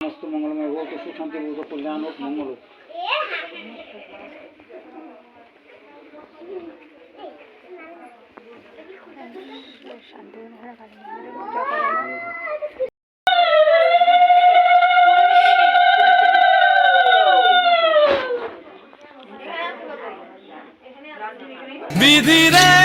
সমস্ত মঙ্গলময় হোক সুশান্তি হোক কল্যাণ হোক মঙ্গল হোক। শান্তি। বিধি রে